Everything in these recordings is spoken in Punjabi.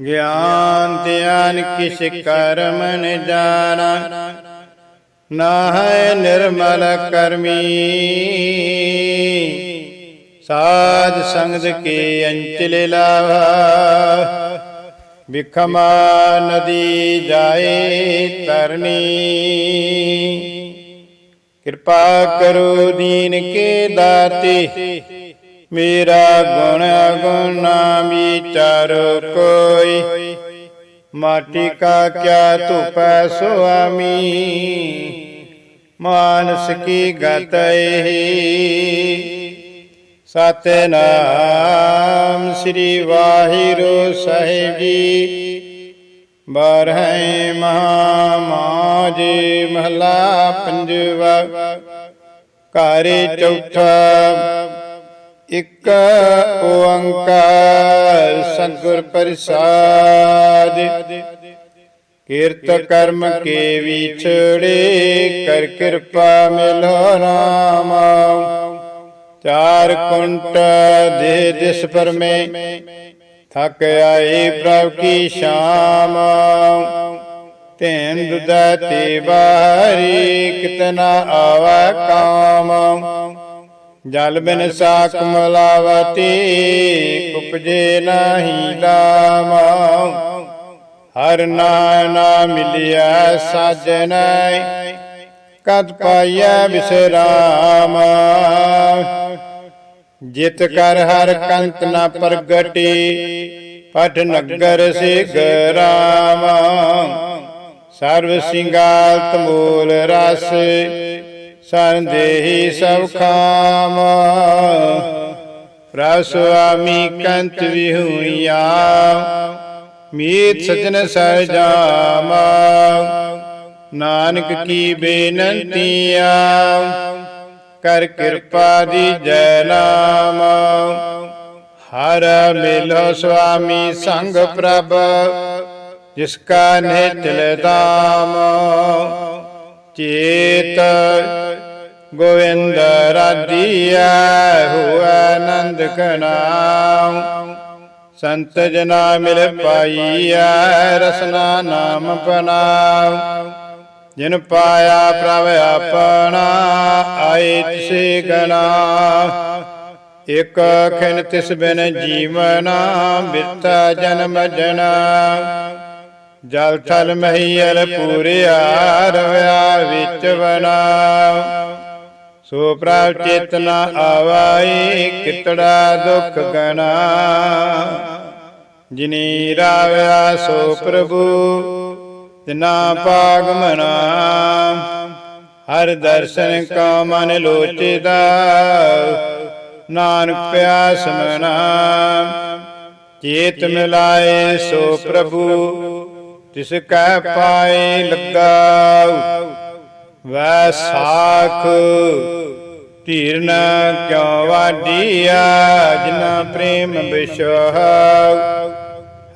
ਗਿਆਨ ਧਿਆਨ ਕਿਛ ਕਰਮ ਨ ਜਾਣਾ ਨਾ ਹੈ ਨਿਰਮਲ ਕਰਮੀ। ਸਾਧ ਸੰਗਤ ਕੇ ਅੰਚਲ ਲਾਵਾ ਵਿਖਮਾ ਨਦੀ ਜਾਏ ਤਰਨੀ ਕਿਰਪਾ ਕਰੋ ਦੀਨ ਕੇ ਦਾਤੇ ਮੇਰਾ ਗੁਣ ਗੁਣ ਨਾ ਵਿਚਾਰੋ ਕੋਈ। ਮਾਟੀ ਕਾ ਕਿਆ ਧੁਪੈ ਸੁਆਮੀ। ਮਾਨਸ ਕੀ ਗਤ ਏਹੀ ਸਤਨਾਮ ਸ੍ਰੀ ਵਾਹਿਗੁਰੂ ਸਾਹਿਬ ਜੀ। ਬਾਰਹੇ ਮਹਾਮਾਜ ਮਹਲਾ ਪੰਜਵਾ। ਘਰ ਚੌਥਾ। ਇਕ ਓੰਕਾਰ ਸਤਿਗੁਰ ਪ੍ਰਸਾਦ। ਕੀਰਤ ਕਰਮ ਕੇ ਵਿਛੜੇ ਕਰ ਕਿਰਪਾ ਮਿਲੋ ਰਾਮ। ਚਾਰ ਕੁੰਟ ਦੇ ਦਿਸ ਪਰਮੇ ਥਕ ਆਏ ਪ੍ਰਭ ਕੀ ਸ਼ਾਮ। ਤੈਨ ਦੁਦਾ ਤੇ ਬਾਰੀ ਕਿਤਨਾ ਆਵਾ ਕਾਮ। ਜਲ ਬਿਨ ਸਾਕ ਮਲਾਵਤੀ ਉਪਜੇ ਨਾਹੀ ਲਾਮ ਹਰ ਨਾਮ ਮਿਲਿਆ ਸਾਜਨੈ ਕਦ ਪਾਇਆ ਬਿਸਰਾਮ ਜਿਤ ਕਰ ਹਰ ਕੰਤ ਨ ਪ੍ਰਗਟੀ। ਪਟ ਨਗਰ ਸੇ ਗਰਾਮ ਸਰਵ ਸਿੰਗਾਲ ਤਮੂਲ ਰਸ। ਸੰਦੇਹੀ ਸਭ ਖਾਮ। ਪ੍ਰਭ ਸੁਆਮੀ ਕੰਤ ਵਿਹੂਆ ਮੀਤ ਸਜਨ ਸਰਜਾਮਾ। ਨਾਨਕ ਕੀ ਬੇਨੰਤੀਆ ਕਰ ਕਿਰਪਾ ਦੀ ਜੈ ਨਾਮ। ਹਰ ਮਿਲੋ ਸੁਆਮੀ ਸੰਗ ਪ੍ਰਭ, ਜਿਸ ਕਾ ਨਿਚਲ ਦਾਮ। ਚੇਤ ਗੋਵਿੰਦ ਰਾਧੀਆ ਹੁਆ ਆਨੰਦ ਕਨਾਮ ਸੰਤ ਜਨਾ ਮਿਲ ਪਾਈਐ, ਰਸਨਾ ਨਾਮ ਪਨਾਮ ਜਿਨ ਪਾਇਆ ਪ੍ਰਭ ਆਪਣਾ, ਆਏ ਤਿਸੇ ਗਨਾ ਇਕ ਖਿਨ ਤਿਸ ਬਿਨ ਜੀਵਨਾ ਬਿਰਤਾ ਜਨਮ ਜਨਾ। ਜਲ ਥਲ ਮਹੀਲ ਪੂਰਿਆ ਰਵਿਆ ਵਿੱਚ ਬਣਾ ਸੋ ਪ੍ਰਭ ਚੇਤਨਾ ਆਵਾਈ, ਕਿਤੜਾ ਦੁਖ ਗਨਾ ਜਿਨੀ ਰਾਵਿਆ ਸੋ ਪ੍ਰਭੂ, ਤਿਨਾ ਪਾਗ ਮਨਾ ਹਰ ਦਰਸ਼ਨ ਕਾ ਮਨ ਲੋਚਦਾ, ਨਾਨਕ ਪਿਆਸ ਮਨਾ ਚੇਤ ਮਿਲਾਏ ਸੋ ਪ੍ਰਭੂ ਤਿਸ ਕੈ ਪਾਏ ਲੱਗਾ ਵੈਸਾਖ ਧੀਰਨ ਕਿਉ ਵਾਡੀਆ ਜਿਨਾ ਪ੍ਰੇਮ ਵਿਸ਼ਵ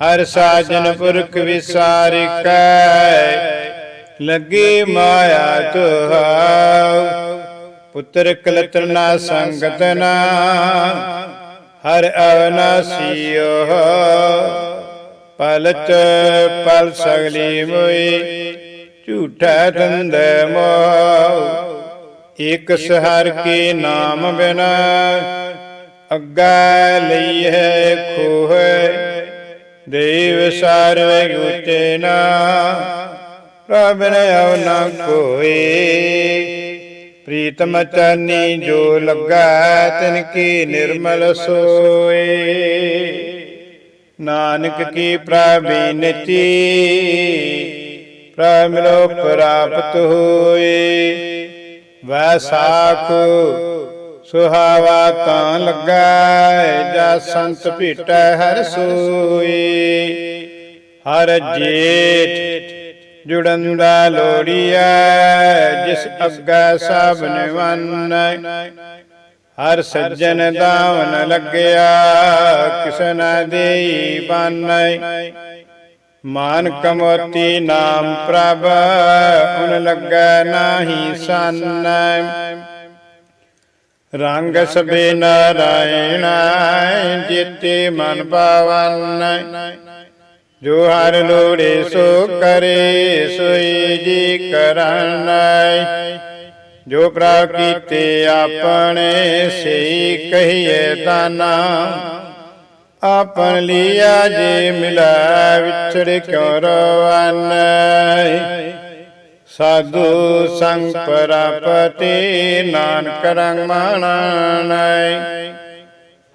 ਹਰ ਸਾਜਨ ਪੁਰਖ ਵਿਸਾਰਿਕੈ, ਲੱਗੀ ਮਾਇਆ ਤੁਹਾਉ। ਪੁੱਤਰ ਕਲਤਨਾ ਸੰਗਤ ਨਾ, ਹਰ ਅਵਨਾਸੀਓ ਪਲਚ ਪਲ ਸਗਲੀ ਮੋਈ, ਝੂਠਾ ਦੰਦ ਮੋਹ। ਇਕ ਸਹਰ ਕੇ ਨਾਮ ਬਿਨਾ ਅੱਗਾ ਲਈ ਹੈ ਖੋਏ ਦੇਵ ਸਰਵੇ ਗੁਤੇ ਨਾ, ਪ੍ਰਭ ਨੇ ਅਵ ਨਾ ਕੋਏ। ਪ੍ਰੀਤਮ ਚਰਨੀ ਜੋ ਲੱਗਾ, ਤਿਨ ਕੀ ਨਿਰਮਲ ਸੋਏ। ਨਾਨਕ ਕੀ ਪ੍ਰਵੀਨਤੀ ਪ੍ਰਭ ਮਿਲੋ ਪ੍ਰਾਪਤ ਹੋਏ। ਵੈਸਾਖ ਸੁਹਾਵਾ ਤਾਂ ਲੱਗਾ ਜਾ ਸੰਤ ਭੀਟੈ ਹਰ ਸੋਈ ਹਰ ਜੇਠ ਜੁੜਨ ਦਾ ਲੋੜੀਐ, ਜਿਸ ਅੱਗਾ ਸਭ ਨਿਵੰਨ। ਹਰ ਸੱਜਣ ਦਾਵਨ ਲੱਗਿਆ, ਕਿਸਨ ਦੇਈ ਬਾਨੈ। ਮਾਨ ਕਮੋਤੀ ਨਾਮ ਪ੍ਰਭ ਉਨ ਲੱਗੈ ਨਾਹੀ ਸੰਨੈ। ਰੰਗ ਸਬੇ ਨਾਰਾਇਣ ਜਿਤੇ ਮਨ ਪਾਵਨ ਜੋ ਹਰ ਲੋੜੇ ਸੋ ਕਰੇ, ਸੋਈ ਜੀ ਕਰਨੈ। ਜੋ ਪ੍ਰਭ ਕੀਤੇ ਆਪਣੇ ਸਈ ਕਹੀਏ ਤਾਨਾ ਆਪਨ ਲਿਆ ਜੇ ਮਿਲਾ, ਵਿਛੜ ਕਿਉ ਰਵਾਨੈ? ਸਾਧੂ ਸੰਗ ਪਰਾਪਤੀ ਨਾਨਕ ਰੰਗ ਮਾਣੈ।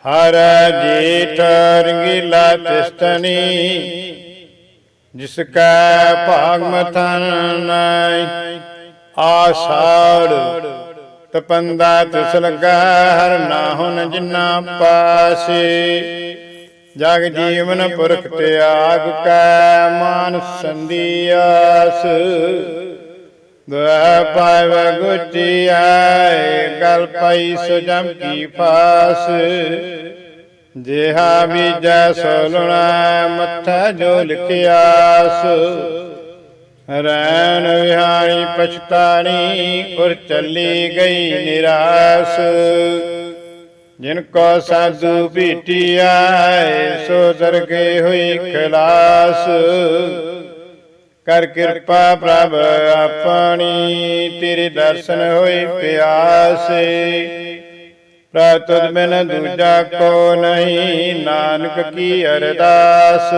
ਹਰ ਜੀਠ ਰੰਗੀਲਾ ਤਿਸਤਨੀ, ਜਿਸ ਕੈ ਭਾਗ ਮਥਨੈ ਆਸਾੜ। ਤਪੰਦਾ ਤਿਸ ਲਗਾ, ਹਰ ਨਾਹੁਨ ਜਿਨਾ ਪਾਸੇ। ਜਗ ਜੀਵਨ ਪੁਰਖ ਤਿਆਗ ਕੈ, ਮਾਨ ਸੰਦੀਆਸ ਦੁਆ ਪਾਵ ਗੁਟੀ ਆਏ, ਗਲ ਪਈ ਸੁਜਮ ਕੀ ਫਾਸ। ਜਿਹਾ ਬੀਜੈ ਸੋਲਣਾ ਮੱਥਾ ਜੋ ਲਿਖਿਆਸ। ਰੈਣ ਵਿਹਾਰੀ ਪਛਤਾਣੀ, ਉਰ ਚੱਲੀ ਗਈ ਨਿਰਾਸ। ਜਿਨ ਕੋ ਸਾਧੂ ਭੀਟੀ ਆਏ, ਸੋ ਦਰਗੇ ਹੋਈ ਖਲਾਸ। ਕਰ ਕਿਰਪਾ ਪ੍ਰਭ ਆਪਣੀ, ਤੇਰੇ ਦਰਸ਼ਨ ਹੋਈ ਪਿਆਸੇ। ਪ੍ਰਭ ਤੁਧ ਬਿਨ ਦੂਜਾ ਕੋ ਨਹੀਂ, ਨਾਨਕ ਕੀ ਅਰਦਾਸ।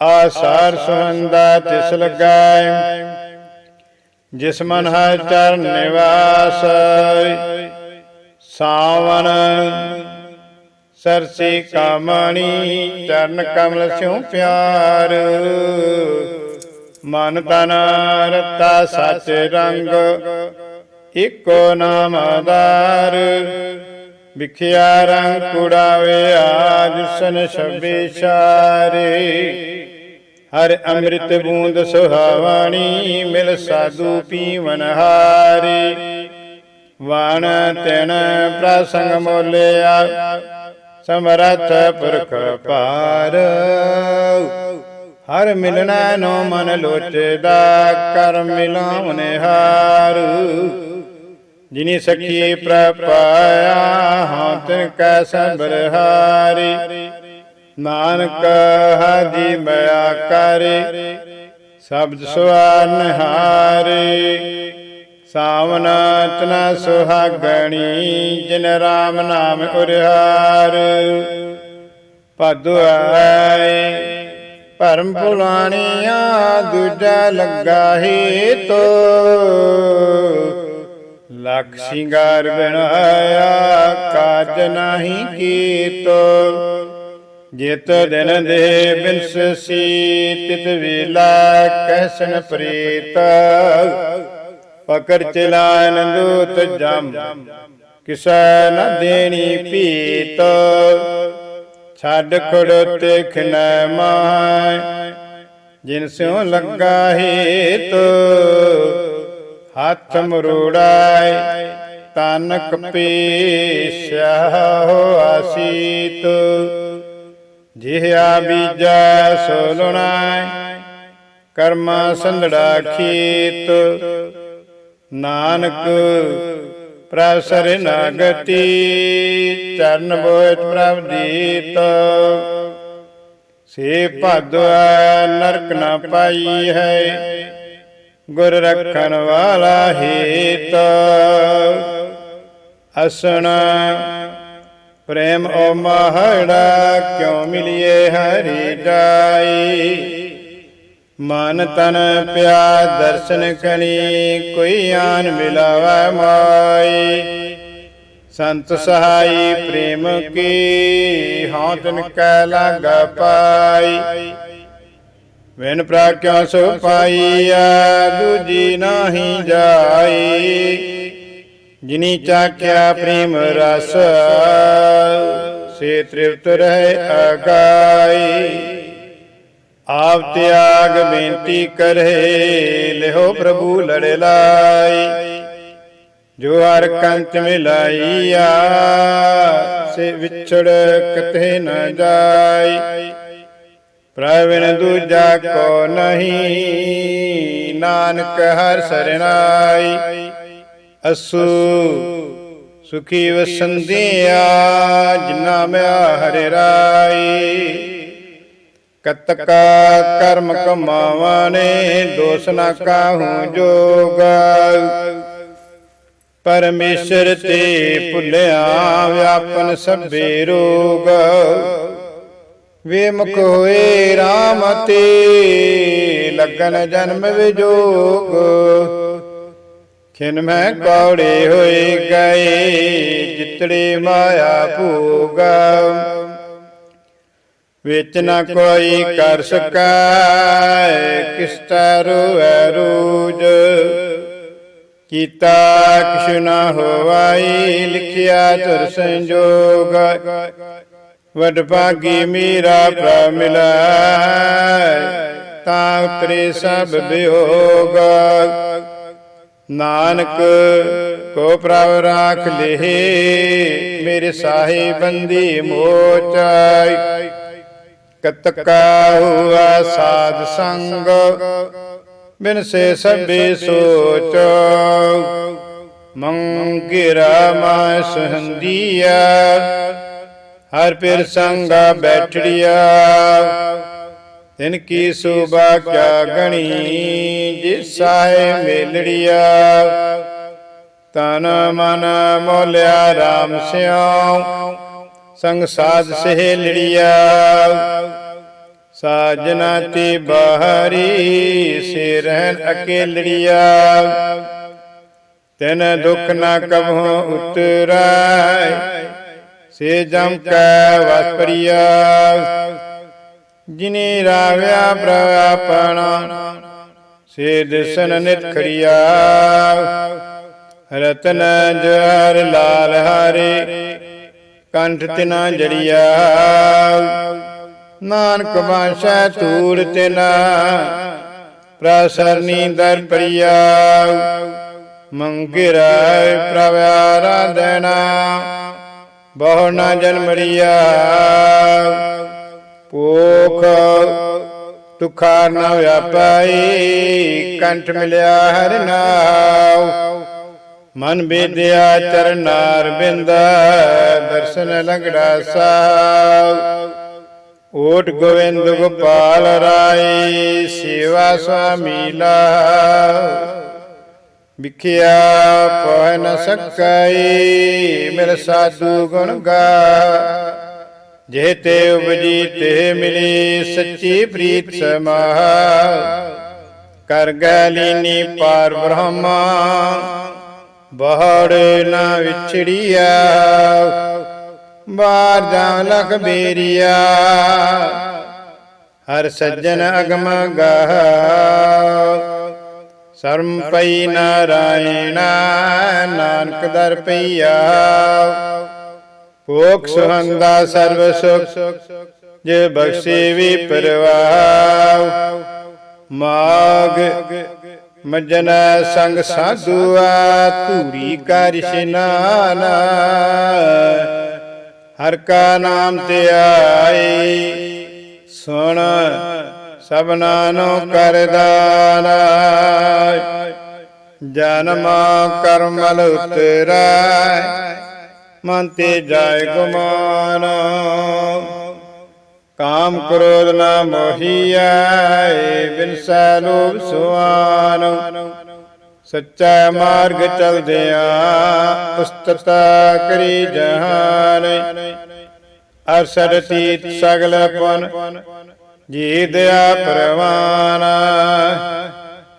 ਆਸਾਰ ਸੁਹੰਦਾ ਤਿਸ ਲਗਾਏ ਜਿਸ ਮਨ ਹਰ ਚਰਨ ਨਿਵਾਸ, ਸਾਵਨ ਸਰਸੀ ਕਾਮਣੀ ਚਰਨ ਕਮਲ ਸਿਉ ਪਿਆਰ। ਮਨ ਤਨ ਰਤਾ ਸਚ ਰੰਗ, ਇਕੋ ਨਾਮ ਆਧਾਰ। ਵਿਖਿਆ ਰੰਗ ਕੁੜਾਵੇ ਆਜ ਸਨ ਛਬੇ ਛਾਰੇ। ਹਰ ਅੰਮ੍ਰਿਤ ਬੂੰਦ ਸੁਹਾਵਾਣੀ, ਮਿਲ ਸਾਧੂ ਪੀਵਨ ਹਾਰੇ। ਵਾਣ ਤਿਨ ਪ੍ਰਸੰਗ ਮੋਲਿਆ, ਸਮਰਥ ਪੁਰਖ ਪਾਰ ਹਰ ਮਿਲਣਾ ਨੋ ਮਨ ਲੋਚਦਾ, ਕਰ ਮਿਲਾਉਨ ਹਾਰ ਜਿਨੀ ਸਖੀ ਪ੍ਰਪਾਇਆ ਹਾਂ ਤਿਨ ਕੈ ਸੰਬਰ ਹਾਰੀ ਨਾਨਕ ਹਾਦੀ ਮਿਆ ਕਰੇ ਸ਼ਬਦ ਸੁਆਨ ਹਾਰੇ ਸਾਵਨ ਤਨਾ ਸੁਹਾਗਣੀ, ਜਿਨ ਰਾਮ ਨਾਮ ਉਰਿਹਾਰ। ਭਦੁਆਏ ਭਰਮ ਭੁਲਾਣੀਆਂ ਦੂਜਾ ਲੱਗਾ ਹੀ ਤੋ ਲਖ ਸਿੰਗਾਰ ਬਣਾਇਆ ਕਾਜ ਨਹੀਂ ਕੀਤੋ। ਜਿਤ ਦਿਨ ਦੇ ਬਿਨਸ ਤਿਤ ਵੇਲਾ ਕਹਿਸਨ ਪ੍ਰੀਤ। ਪਕੜ ਚਲਾਨ ਦੂਤ ਜਮ, ਕਿਸੈ ਨ ਦੇਣੀ ਪੀਤ ਛੱਡ ਖੜੋਤੇ ਖਨੈ ਮਾਇ, ਜਿਨ ਸਿਉ ਲੱਗਾ ਹੇਤ। ਹੱਥ ਮਰੋੜਾਏ ਤਨ ਕਪੀਸ਼ਾ ਹੋ ਆਸੀਤ ਜਿਹਾ ਬੀਜਾ ਸੋਲਣਾ ਕਰਮਾ ਸੰਧੜਾ ਖੀਤ। ਨਾਨਕ ਪ੍ਰਸਰ ਨਗਤੀ, ਚਰਨ ਬੋਇਤ ਪ੍ਰਭ ਦੀਤ। ਸੇ ਭਦੁਆ ਨਰਕ ਨਾ ਪਾਈ ਹੈ ਗੁਰ ਰੱਖਣ ਵਾਲਾ ਹੇਤ। ਅਸਣਾ ਪ੍ਰੇਮ ਓ ਮਹੜਾ ਕਿਉ ਮਿਲਿਏ ਹਰੀ ਜਾਈ ਮਨ ਤਨ ਪਿਆ ਦਰਸ਼ਨ ਕਣੀ, ਕੋਈ ਆਨ ਮਿਲਾਵੈ ਮਾਈ। ਸੰਤ ਸਹਾਈ ਪ੍ਰੇਮ ਕੀ ਹਾਂ ਤਿਨ ਕੈ ਲਾਗ ਪਾਈ? ਵਿਨ ਪ੍ਰਾਕਿਆ ਸੋ ਪਾਈਆ ਦੂਜੀ ਨਾਹੀ ਜਾਈ। ਜਿਨੀ ਚਾਖਿਆ ਪ੍ਰੇਮ ਰਸ, ਸੇ ਤ੍ਰਿਪਤ ਰਹਿ ਅਗਾਈ। ਆਪ ਤਿਆਗ ਬੇਨਤੀ ਕਰੇ, ਲਿਹੋ ਪ੍ਰਭੂ ਲੜ ਲਾਈ। ਜੋ ਹਰ ਕੰਤ ਮਿਲਾਈਆ ਸੇ ਵਿਛੜ ਕਤੇ ਨ ਜਾਈ। ਪ੍ਰਵਿਨ ਦੂਜਾ ਕੋ ਨਹੀਂ, ਨਾਨਕ ਹਰ ਸਰਣਾਈ ਅਸੂ ਸੁਖੀ ਵਸੰਦਿਆ ਜਿਨਾ ਮਿਆ ਹਰਿ ਰਾਈ। ਕਤਕਾ ਕਰਮ ਕਮਾਵਨੇ, ਦੋਸ ਨਾ ਕਾਹੂ ਜੋਗ। ਪਰਮੇਸ਼ਰ ਤੇ ਭੁੱਲਿਆ ਵਿਆਪਨ ਸਭੇ ਰੋਗ। ਵਿਮੁਖ ਹੋਏ RAM ਤੇ, ਲਗਨ ਜਨਮ ਵਿਜੋਗ। ਖਿਨ ਮੈਂ ਕੌੜੇ ਹੋਏ ਗਏ ਜਿਤੜੇ ਮਾਇਆ ਭੋਗ। ਵਿੱਚ ਨਾ ਕੋਈ ਕਰ ਸਕੈ ਕਿਸ ਤਰੁਐ ਰੂਜ। ਕੀਤਾ ਕਿਛੁ ਨਾ ਹੋਵਾਈ ਲਿਖਿਆ ਤੁਰ ਸੰਜੋਗ। ਵਡ ਭਾਗੀ ਮੀਰਾ ਪ੍ਰਭ ਮਿਲਾਇ ਤਾਂ ਉਤਰੇ ਸਭ ਬਿਯੋਗ ਨਾਨਕ, ਕੋ ਪ੍ਰਭ ਰਾਖ ਲਿਹੇ, ਮੇਰੇ ਸਾਹੀ ਬੰਦੀ ਮੋਚਾਈ। ਕਤਕਾ ਹੁਆ ਸਾਧ ਸੰਗ, ਬਿਨ ਸੇ ਸਭੇ ਸੋਚ ਮੰਗਿਰਾ ਮਾ ਸਹੰਦੀਆ ਹਰ ਪਿਰ ਸੰਗਾ ਬੈਠੜਿਆ ਤਿਨ ਕੀ ਸੋਭਾ ਕਿਆ ਗਣੀ ਜਿਸ ਸਾਹੇ ਮੇਲੜਿਆ। ਤਨ ਮਨ ਮੋਲਿਆ RAM ਸਿਉ। ਸੰਗ ਸਾਧ ਸਹੇਲੜਿਆ ਸਾਜਨਾ ਤੇ ਬਾਹਰੀ ਸੇ ਰਹਿਣ ਅਕੇਲੜਿਆ। ਤਨ ਦੁਖ ਨਾ ਕਭੋ ਉਤਰੈ ਸੇ ਜਮ ਕੈ ਵਸਪਰਿਆ। ਜਿਨੇ ਰਾਵਿਆ ਪ੍ਰਆਪਣਾ ਸੇ ਦਿਸਨ ਨਿਤਖੜਿਆ ਰਤਨ ਜਰ ਲਾਲ ਹਾਰੇ, ਕੰਠ ਤਿਨਾ ਜੜਿਆ। ਨਾਨਕ ਬਾਸ਼ਾ ਧੂੜ ਤਿਨਾ, ਪ੍ਰਸਰਨੀ ਦਰ ਪਰਿਆ। ਮੰਗਿਰਾ ਪ੍ਰਭ ਆਰਾਧਨਾ, ਬਹੁ ਨਾ ਜਨਮੜਿਆ ਪੋਖ ਤੁਖਾਰ ਨਾ ਵਿਆਪਾਈ, ਕੰਠ ਮਿਲਿਆ ਹਰਿ ਨਾਉ। ਮਨ ਬੇਦਿਆ ਚਰਨਾਰ ਬਿੰਦ, ਦਰਸ਼ਨ ਲੰਗੜਾ ਸਾਉ। ਓਟ ਗੋਵਿੰਦ ਗੋਪਾਲ ਰਾਈ ਸੇਵਾ ਸੁਆਮੀ ਲਾ ਵਿਖਿਆ ਪਹ ਨ ਸਕਈ ਮੇਰ ਸਾਧੂ ਗੁਣ ਗਾ ਜੇ ਤੇ ਉਪਜੀ ਤੇ ਮਿਲੀ ਸੱਚੀ ਪ੍ਰੀਤ ਸਮਾ। ਕਰ ਗੈਲੀਨੀ ਪਾਰ ਬ੍ਰਹਮਾ। ਬਹੜ ਨਾ ਵਿਛੜੀਆ। ਬਾਰ ਜਾਂ ਲਖ ਬੇਰੀਆ। ਹਰ ਸੱਜਣ ਅਗਮ ਗਾਹ। ਸਰਮ ਪਈ ਨਾਰਾਇਣਾ, ਨਾਨਕ ਦਰ ਪਈਆ। ਭੋਗ ਸੁਹੰਦਾ ਸਰਬ ਸੁਖ ਜੇ ਬਖਸ਼ੀ ਵੀ ਪਰਵਾਹ, ਮਾਗ ਮਜਨ ਸੰਗ ਸਾਧੂਆ, ਧੂਰੀ ਕਰ ਇਸ਼ਨਾਨ ਹਰ ਕਾ ਨਾਮ ਤੇ ਆਈ ਸੁਣ ਸਭਨਾ ਨੂੰ ਕਰਦਾਨ ਜਨਮ ਕਰਮਲ ਉਤਰੈ ਮਨ ਤੇ ਜਾਏ ਗੁਮਾਨ। ਕਾਮ ਕ੍ਰੋਧ ਨਾ ਮੋਹੀਐ ਬਿਨਸੈ ਲੋਭ ਸੁਆਨ ਸੱਚਾ ਮਾਰਗ ਚਲਦਿਆਂ ਉਸਤਤਾ ਕਰੀ ਜਹਾਨ। ਅਰਸਦ ਤੀਤ ਸਗਲ ਪਨ। ਜੀ ਦਇਆ ਪ੍ਰਵਾਨ।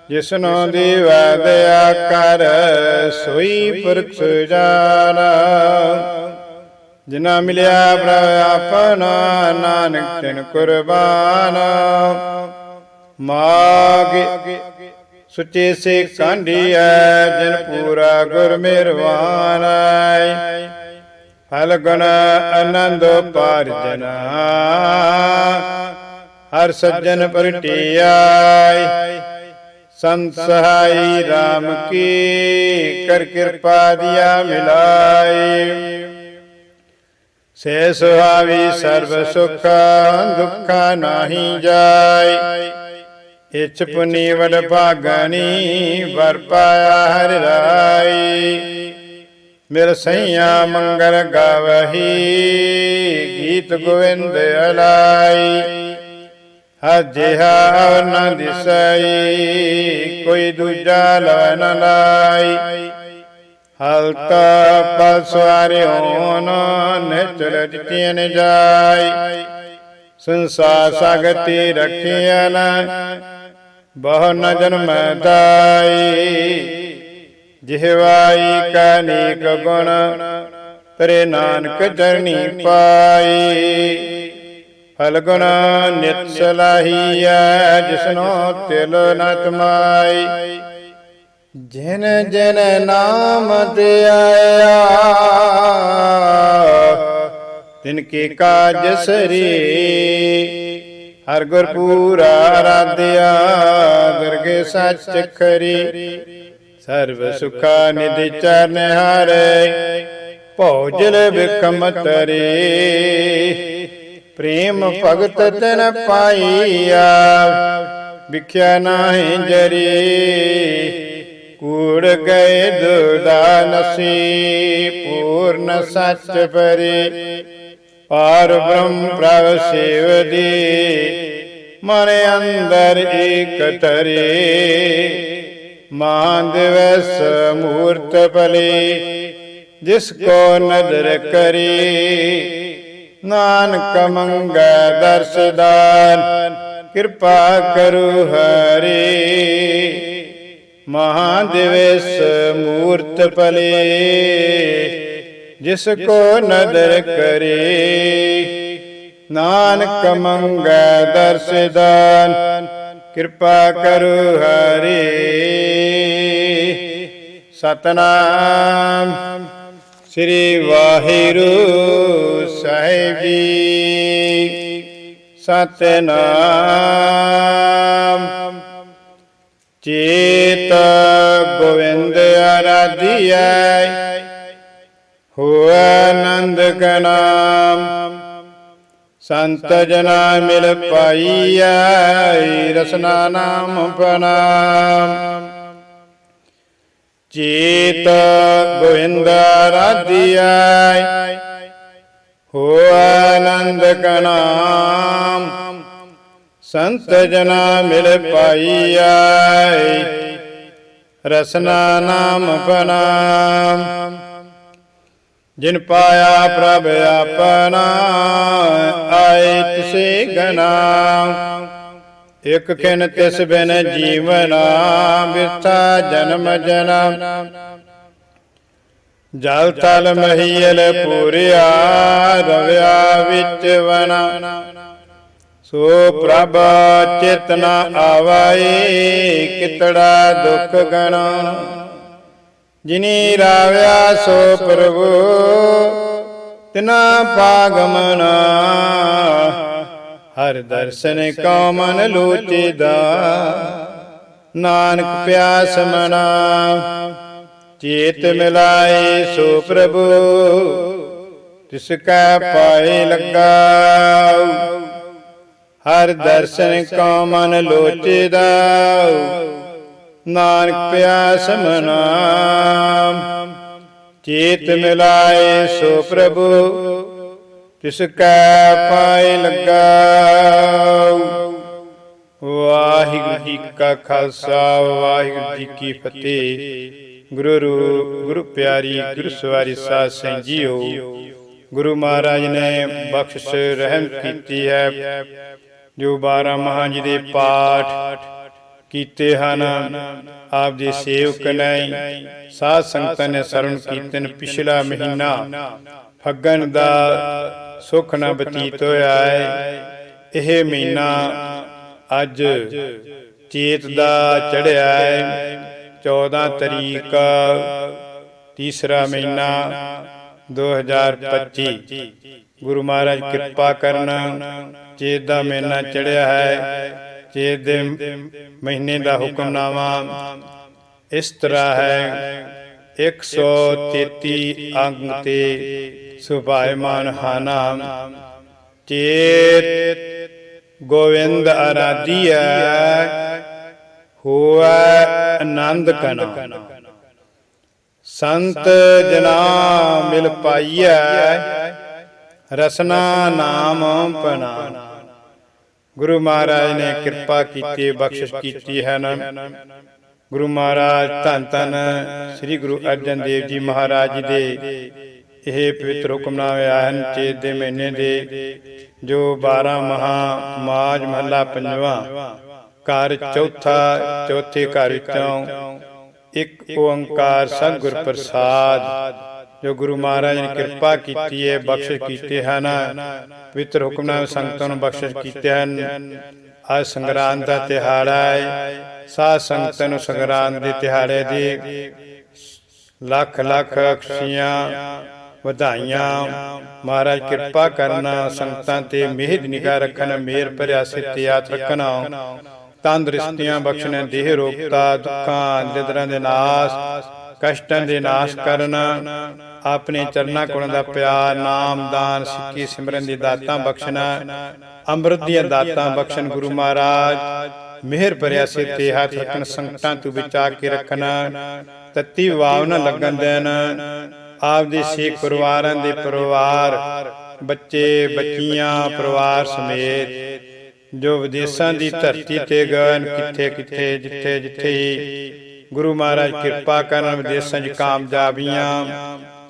ਜਿਸਨੋ ਦੀਵਾ ਦਇਆ ਕਰ ਸੋਈ ਪੁਰਖ ਸੁਜਾਨਾ ਜਿਨਾ ਮਿਲਿਆ ਪ੍ਰਭ ਆਪਣਾ ਨਾਨਕ ਤਿਨ ਕੁਰਬਾਨ। ਮਾਗ ਸੁਚੇ ਸੇ ਕਾਂਢੀਐ ਜਿਨ ਪੂਰਾ ਗੁਰ ਮਿਹਰਵਾਨ ਫਲ ਗੁਣ ਆਨੰਦ ਪਾਰਜਨਾ ਹਰ ਸੱਜਣ ਪਰਟਿਆਈ ਸੰਤ ਸਹਾਈ RAM ਕੀ ਕਰ ਕਿਰਪਾ ਦਿਆ ਮਿਲਾਈ। ਸੇ ਸੁਹਾਵੀ ਸਰਬ ਸੁਖ ਦੁੱਖਾ ਨਾਹੀ ਜਾਏ ਇਚ ਪੁਨੀ ਵਡ ਭਾਗਣੀ ਵਰ ਪਾਇਆ ਹਰਿ ਰਾਈ। ਮਿਲ ਸਈਆ ਮੰਗਲ ਗਾਵਹੀ ਗੀਤ ਗੋਵਿੰਦ ਅਲਾਈ। ਅਜਿਹਾ ਨ ਦਿਸਈ, ਕੋਈ ਦੂਜਾ ਲਵ ਨ ਲਾਈ ਹਲਤਾ ਪਸਵਾਰਿਓਨ ਨਿਚਰ ਜਿਤਿਨ ਜਾਈ। ਸੰਸਾਰ ਸਗਤੀ ਰਖਿਆ ਨ ਬਹੁ ਨ ਜਨਮ ਦਾਈ। ਜਿਹਵਾਈ ਕਾ ਨੇਕ ਗੁਣ, ਤੇਰੇ ਨਾਨਕ ਚਰਣੀ ਪਾਈ। ਫਲਗੁਣ ਨਿਤ ਸਲਾਹੀਐ, ਜਿਸਨੋ ਤਿਲ ਨ ਤਮਾਈ ਜਿਨ ਜਿਨ ਨਾਮ ਧਿਆਇਆ ਤਿਨ ਕੇ ਕਾਜ ਸਰੀ। ਹਰ ਗੁਰ ਪੂਰਾ ਰਾਧਿਆ ਦਰਗੇ ਸੱਚ ਖਰੀ। ਸਰਬ ਸੁਖਾ ਨਿਧਿ ਚਰਨ ਹਾਰੇ, ਭੋਜਲ ਬਿਕਮ ਤਰੇ। ਪ੍ਰੇਮ ਭਗਤ ਤਨ ਪਾਈਆ ਵਿਖਿਆ ਨਾਹੀ ਜਰੀ ਕੂੜ ਗਏ ਦੁਦਾ ਨਸੀ ਪੂਰਨ ਸੱਚ ਪਰੇ ਪਾਰ ਬ੍ਰਹਮ ਪ੍ਰਭ ਸੇਵਦੀ ਮਨ ਅੰਦਰ ਏਕ ਤਰੇ ਮਾਨ ਦਿਵਸ ਮੂਰਤ ਭਲੇ ਜਿਸ ਕੋ ਨਦਰ ਕਰੇ ਨਾਨਕ ਮੰਗੈ ਦਰਸਦਾਨ, ਕਿਰਪਾ ਕਰੋ ਹਰੇ। ਮਹਾ ਦਿਵਸ ਮੂਰਤ ਭਲੇ, ਜਿਸ ਕੋ ਨਦਰ ਕਰੇ। ਨਾਨਕ ਮੰਗੈ ਦਰਸਦਾਨ, ਕਿਰਪਾ ਕਰੋ ਹਰੇ। ਸਤਨਾਮ। ਸ੍ਰੀ ਵਾਹਿਗੁਰੂ ਸਾਹਿਬ ਜੀ। ਸਤਨਾਮ। ਚੇਤ ਗੋਵਿੰਦ ਆਰਾਧਿਐ ਹੋ ਆਨੰਦ ਕਾ ਸੰਤ ਜਨਾ ਮਿਲ ਪਾਈਐ। ਰਸਨਾ ਨਾਮ ਪ੍ਰਣਾਮ। ਚੇਤ ਗੋਇੰਦ ਆਰਾਧਿਐ ਹੋ ਆਨੰਦ ਕਾ ਨਾਮ ਸੰਤ ਜਨਾ ਮਿਲ ਪਾਈਐ। ਰਸਨਾ ਨਾਮ ਪ੍ਰਣਾਮ ਜਿਨ ਪਾਇਆ ਪ੍ਰਭ ਆਪਣਾ, ਆਏ ਤਿਸੇ ਗਨਾ ਇਕ ਖਿਨ ਤਿਸ ਬਿਨ ਜੀਵਨਾ ਬਿਰਥਾ ਜਨਮ ਜਨਮ ਜਲ ਤਲ ਮਹੀਲ ਪੂਰਿਆ ਰਵਿਆ ਵਿੱਚ ਵਨਾ ਸੋ ਪ੍ਰਭ ਚੇਤਨਾ ਆਵਾਏ ਕਿਤੜਾ ਦੁਖ ਗਣਾ। ਜਿਨੀ ਰਾਵਿਆ ਸੋ ਪ੍ਰਭੂ ਤਿਨਾ ਪਾਗਮਨਾ ਹਰ ਦਰਸ਼ਨ ਕਉ ਮਨ ਲੋਚੀਦਾ। ਨਾਨਕ ਪਿਆਸ ਮਨਾ। ਚੇਤ ਮਿਲਾਏ ਸੋ ਪ੍ਰਭੂ। ਤਿਸ ਕੈ ਪਾਏ ਲੱਗਾ। ਹਰ ਦਰਸ਼ਨ ਕਉ ਮਨ ਲੋਚੀਦਾ। ਨਾਨਕ ਪਿਆਸ ਮਨਾ। ਚੇਤ ਮਿਲਾਏ ਸੋ ਪ੍ਰਭੂ। ਤਿਸ ਕੈ ਪਾਏ ਲੱਗਾ ਵਾਹਿਗੁਰੂ ਜੀ ਕਾ ਖਾਲਸਾ, ਵਾਹਿਗੁਰੂ ਜੀ ਕੀ ਫਤਿਹ। ਗੁਰੂ ਰੂ ਗੁਰੂ ਪਿਆਰੀ, ਗੁਰੂ ਸਵਾਰੀ ਸਾਧ ਸਿੰਘ ਗੁਰੂ ਮਹਾਰਾਜ ਨੇ ਬਖਸ਼ਿਸ਼ ਰਹਿਮ ਕੀਤੀ ਹੈ। ਜੋ 12 ਮਹਾਂ ਜੀ ਦੇ ਪਾਠ ਕੀਤੇ ਹਨ, ਆਪ ਦੇ ਸੇਵਕ ਨੇ, ਸਾਧ ਸੰਗਤਾਂ ਨੇ ਸਰਣ ਕੀਰਤਨ ਪਿਛਲਾ ਮਹੀਨਾ ਫੱਗਣ ਦਾ ਸੁਖ ਨਾ ਬਤੀਤ ਹੋਇਆ ਹੈ ਇਹ ਮਹੀਨਾ ਅੱਜ ਚੇਤ ਦਾ ਚੜਿਆ ਹੈ 14 ਤਰੀਕ ਤੀਸਰਾ ਮਹੀਨਾ 2025 ਗੁਰੂ ਮਹਾਰਾਜ ਕਿਰਪਾ ਕਰਨ ਚੇਤ ਦਾ ਮਹੀਨਾ ਚੜਿਆ ਹੈ ਚੇਤ ਦੇ ਮਹੀਨੇ ਦਾ ਹੁਕਮਨਾਮਾ ਇਸ ਤਰ੍ਹਾਂ ਹੈ। 133 ਅੰਗ ਤੇ ਸੁਭਾਇਮਾਨ ਹਾਨਾ ਚੇਤ ਗੋਵਿੰਦ ਆਰਾਧਿਆ ਹੋਆ ਆਨੰਦ ਕਨਾ। ਸੰਤ ਜਨਾ ਮਿਲ ਪਾਈਐ, ਰਸਨਾ ਨਾਮ ਪਨਾ। ਗੁਰੂ ਮਹਾਰਾਜ ਨੇ ਕਿਰਪਾ ਕੀਤੀ, ਬਖਸ਼ਿਸ਼ ਕੀਤੀ ਹੈ ਨਾ। ਗੁਰੂ ਮਹਾਰਾਜ ਧੰਨ ਧੰਨ ਸ੍ਰੀ ਗੁਰੂ ਅਰਜਨ ਦੇਵ ਜੀ ਮਹਾਰਾਜ ਦੇ ਇਹ ਪਵਿੱਤਰ ਹੁਕਮਨਾਮੇ ਆਏ ਹਨ ਚੇਤ ਦੇ ਮਹੀਨੇ ਦੇ ਜੋ 12 ਮਹਾ ਮਾਜ ਮਹੱਲਾ ਪੰਜਵਾਂ ਘਰ ਚੌਥਾ, ਚੌਥੇ ਘਰ ਵਿੱਚੋਂ ਇੱਕ ਓੰਕਾਰ ਸਤਿਗੁਰ ਪ੍ਰਸਾਦ ਜੋ ਗੁਰੂ ਮਹਾਰਾਜ ਨੇ ਕਿਰਪਾ ਕੀਤੀ ਹੈ, ਬਖਸ਼ਿਸ਼ ਕੀਤੇ ਹਨ। ਪਵਿੱਤਰ ਹੁਕਮਨਾਮੇ ਸੰਗਤਾਂ ਨੂੰ ਬਖਸ਼ਿਸ਼ ਕੀਤੇ ਹਨ। ਅੱਜ ਸੰਗਰਾਂਦ ਦਾ ਤਿਹਾੜਾ ਹੈ। ਸਾਧ ਸੰਗਤਾਂ ਨੂੰ ਸੰਗਰਾਂਦ ਦੇ ਤਿਹਾੜੇ ਦੀ ਲੱਖ ਲੱਖ ਖੁਸ਼ੀਆਂ ਵਧਾਈਆਂ। ਮਹਾਰਾਜ ਕਿਰਪਾ ਕਰਨਾ, ਸੰਗਤਾਂ ਤੇ ਮਿਹਰ ਨਿਗਾਹ ਰੱਖਣ ਮੇਰ ਭਰਿਆ ਸਿੱਤਿਆਤ ਰੱਖਣਾ। ਤੰਦਰੁਸਤੀਆਂ ਬਖਸ਼ਣ, ਦੇਹ ਰੋਗਤਾ ਦੁੱਖਾਂ ਦਿਦਰਾਂ ਦੇ ਨਾਸ, ਕਸ਼ਟਾਂ ਦੇ ਨਾਸ਼ ਕਰਨ। ਆਪਣੇ ਚਰਨਾਂ ਕੋਲ ਦਾ ਪਿਆਰ, ਨਾਮ, ਦਾਨ, ਸਿੱਖੀ, ਸਿਮਰਨ ਦੀ ਦਾਤਾਂ ਬਖਸ਼ਣਾ। ਅੰਮ੍ਰਿਤ ਦੀਆਂ ਦਾਤਾਂ ਬਖਸ਼ਣ ਗੁਰੂ ਮਹਾਰਾਜ। ਮਿਹਰ ਭਰਿਆ ਸਿਰ ਤੇ ਹੱਥ ਰੱਖਣ, ਸੰਗਤਾਂ ਤੋਂ ਬਚਾ ਕੇ ਰੱਖਣਾ। ਤਤੀ ਵਾਵ ਨਾ ਲੱਗਣ ਦੇਣ। ਆਪ ਦੇ ਸਿੱਖ ਪਰਿਵਾਰਾਂ ਦੇ ਪਰਿਵਾਰ ਬੱਚੇ ਬੱਚੀਆਂ ਪਰਿਵਾਰ ਸਮੇਤ ਜੋ ਵਿਦੇਸ਼ਾਂ ਦੀ ਧਰਤੀ ਤੇ ਗਏ ਕਿੱਥੇ ਕਿੱਥੇ ਜਿੱਥੇ ਜਿੱਥੇ ਗੁਰੂ ਮਹਾਰਾਜ ਕਿਰਪਾ ਕਰਨ ਵਿਦੇਸ਼ਾਂ 'ਚ ਕਾਮਯਾਬੀਆਂ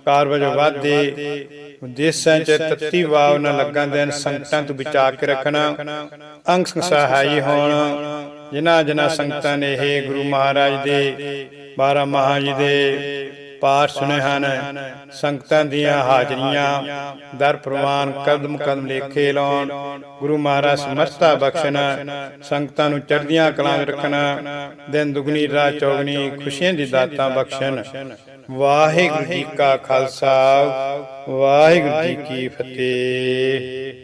ਕਾਰਜ ਵਾਧੇ ਵਿਦੇਸ਼ਾਂ 'ਚ ਤੱਤੀ ਵਾਵ ਨਾ ਲੱਗਣ ਦੇਣ ਸੰਕਟਾਂ ਤੋਂ ਬਚਾ ਕੇ ਰੱਖਣਾ ਅੰਗ ਸਹਾਈ ਹੋਣ ਜਿਨ੍ਹਾਂ ਜਿਨ੍ਹਾਂ ਸੰਗਤਾਂ ਨੇ ਇਹ ਗੁਰੂ ਮਹਾਰਾਜ ਦੇ 12 ਮਹਾਂ ਜੀ ਦੇ ਪਾਠ ਸੁਣੇ ਹਨ। ਸੰਗਤਾਂ ਦੀਆਂ ਹਾਜ਼ਰੀਆਂ ਦਰ ਪ੍ਰਵਾਨ ਕਦਮ ਕਦਮ ਲੇਖੇ ਲਾਉਣ। ਗੁਰੂ ਮਹਾਰਾਜ ਸਮਰਥਾ ਬਖਸ਼ਣ। ਸੰਗਤਾਂ ਨੂੰ ਚੜ੍ਹਦੀਆਂ ਕਲਾਂ ਵਿੱਚ ਰੱਖਣ। ਦਿਨ ਦੁਗਣੀ, ਰਾਤ ਚੌਗਣੀ ਖੁਸ਼ੀਆਂ ਦੀ ਦਾਤਾਂ ਬਖਸ਼ਣ। ਵਾਹਿਗੁਰੂ ਜੀ ਕਾ ਖਾਲਸਾ। ਵਾਹਿਗੁਰੂ ਜੀ ਕੀ ਫਤਿਹ।